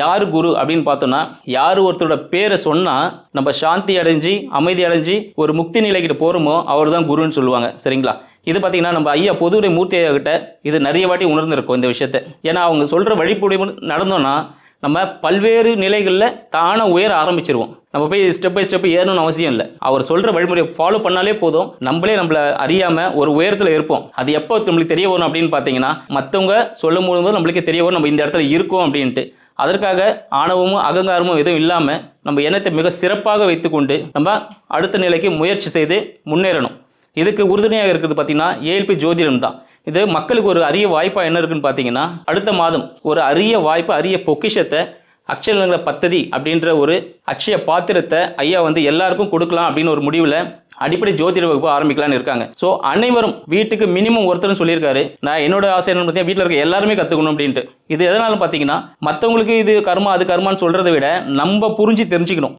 யார் குரு அப்படின்னு பார்த்தோம்னா யார் ஒருத்தரோட பேரை சொன்னால் நம்ம சாந்தி அடைஞ்சு அமைதி அடைஞ்சு ஒரு முக்தி நிலைக்கிட்ட போகிறோமோ அவர் தான் குருன்னு சொல்லுவாங்க. சரிங்களா? இது பார்த்தீங்கன்னா நம்ம ஐயா பொதுவுடைய மூர்த்தி ஐயா கிட்ட இது நிறைய வாட்டி உணர்ந்திருக்கும் இந்த விஷயத்தை. ஏன்னா அவங்க சொல்கிற வழிபடி நடந்தோன்னா நம்ம பல்வேறு நிலைகளில் தானே உயர ஆரம்பிச்சிருவோம். நம்ம போய் ஸ்டெப் பை ஸ்டெப் ஏறணும்னு அவசியம் இல்லை. அவர் சொல்கிற வழிமுறையை ஃபாலோ பண்ணாலே போதும். நம்மளே நம்மளை அறியாமல் ஒரு உயரத்தில் இருப்போம். அது எப்போ நம்மளுக்கு தெரிய வரும் அப்படின்னு பார்த்தீங்கன்னா மற்றவங்க சொல்லும் போது நம்மளுக்கு தெரிய வரும். நம்ம இந்த இடத்துல இருக்கோம் அப்படின்ட்டு. அதற்காக ஆணவமும் அகங்காரமும் எதுவும் இல்லாமல் நம்ம எண்ணத்தை மிக சிறப்பாக வைத்துக்கொண்டு நம்ம அடுத்த நிலைக்கு முயற்சி செய்து முன்னேறணும். இதுக்கு உறுதுணையாக இருக்கிறது பார்த்தீங்கன்னா ஏஎல்பி ஜோதிடம் தான். இது மக்களுக்கு ஒரு அரிய வாய்ப்பாக என்ன இருக்குன்னு பார்த்தீங்கன்னா அடுத்த மாதம் ஒரு அரிய வாய்ப்பு அரிய பொக்கிஷத்தை அக்ஷயநகர பத்ததி அப்படின்ற ஒரு அக்ஷய பாத்திரத்தை ஐயா வந்து எல்லாருக்கும் கொடுக்கலாம் அப்படின்னு ஒரு முடிவில் அடிப்படை ஜோதிட வகுப்பு ஆரம்பிக்கலாம்னு இருக்காங்க. ஸோ அனைவரும் வீட்டுக்கு மினிமம் ஒருத்தர்னு சொல்லியிருக்காரு. நான் என்னோட ஆசை என்னன்னு பார்த்தீங்கன்னா வீட்டில் இருக்க எல்லாருமே கற்றுக்கணும் அப்படின்ட்டு. இது எதனால பார்த்தீங்கன்னா மற்றவங்களுக்கு இது கர்மா அது கர்மான்னு சொல்கிறத விட நம்ம புரிஞ்சு தெரிஞ்சுக்கணும்.